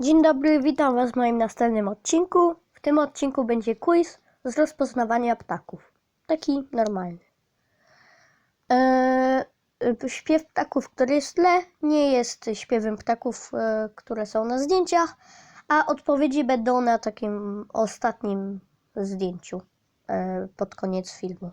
Dzień dobry, witam Was w moim następnym odcinku. W tym odcinku będzie quiz z rozpoznawania ptaków. Taki normalny. Eee, śpiew ptaków, który jest w tle, nie jest śpiewem ptaków, e, które są na zdjęciach, a odpowiedzi będą na takim ostatnim zdjęciu e, pod koniec filmu.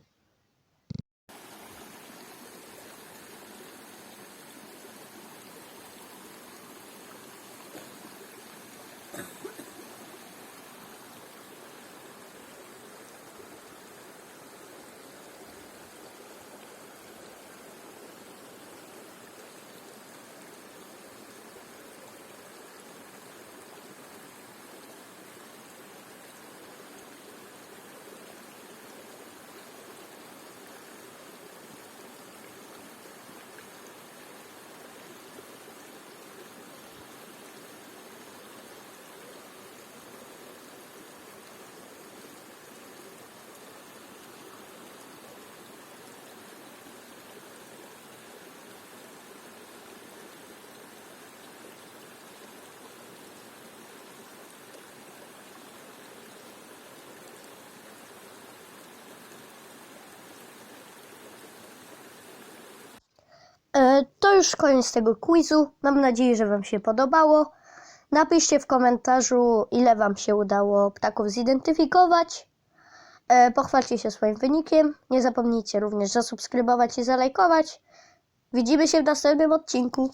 To już koniec tego quizu. Mam nadzieję, że Wam się podobało. Napiszcie w komentarzu, ile Wam się udało ptaków zidentyfikować. E, Pochwalcie się swoim wynikiem. Nie zapomnijcie również zasubskrybować i zalajkować. Widzimy się w następnym odcinku.